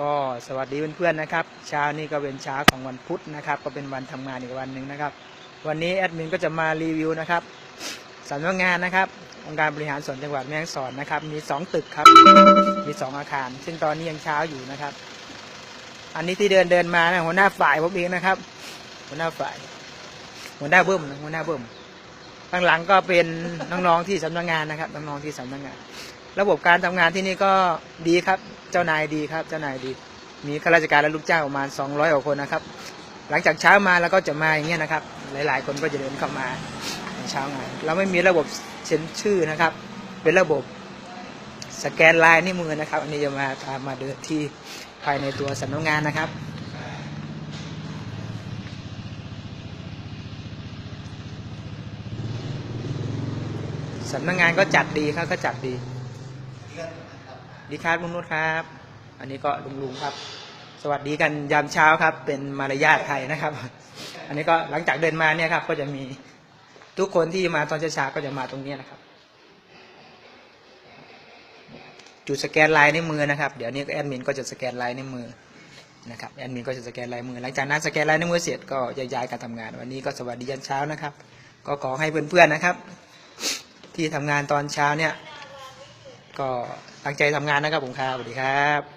ก็สวัสดีเพื่อนๆนะครับ เช้านี้ก็เป็นเช้าของวันพุธนะครับ ก็เป็นวันทำงานอีกวันหนึ่งนะครับ วันนี้แอดมินก็จะมารีวิวนะครับสำนักงานนะครับองค์การบริหารส่วนจังหวัดแม่ฮ่องสอนนะครับ มีสองตึกครับ มีสองอาคาร ซึ่งตอนนี้ยังเช้าอยู่นะครับ อันนี้ที่เดินเดินมานะหัวหน้าฝ่ายผมเองนะครับ หัวหน้าฝ่าย หัวหน้าเบิ้มหัวหน้าเบิ้มข้างหลังก็เป็นน้องๆที่สำนักงานนะครับน้องๆที่สำนักงาน ระบบการทำงานที่นี่ก็ดีครับ เจ้านายดีครับ เจ้านายดี มีข้าราชการและลูกจ้างประมาณ 200กว่าคนนะครับ หลังจากเช้ามาแล้วก็จะมาอย่างเงี้ยนะครับ หลาย ๆ คนก็จะเดินเข้ามาในเช้างานเราไม่มีระบบเซ็นชื่อนะครับ เป็นระบบสแกนลายนิ้วมือนะครับ อันนี้จะมาพามาเดินที่ภายในตัวสำนักงานนะครับสำนักงานก็จัดดีครับก็จัดดี ดีครับลุงนุชครับ อันนี้ก็ลุงลุงครับ สวัสดีกันยามเช้าครับ เป็นมารยาทไทยนะครับ อันนี้ก็หลังจากเดินมาเนี่ยครับ ก็จะมีทุกคนที่มาตอนเช้าก็จะมาตรงนี้นะครับ จุดสแกนลายในมือนะครับ เดี๋ยวนี้แอดมินก็จะสแกนลายในมือนะครับแอดมินก็จะสแกนลายมือ หลังจากนั้นสแกนลายในมือเสร็จก็จะย้ายการทำงาน วันนี้ก็สวัสดียันเช้านะครับ ก็ขอให้เพื่อนๆนะครับ ที่ทำงานตอนเช้าเนี่ย ก็ตั้งใจทำงานนะครับผมครับสวัสดีครับ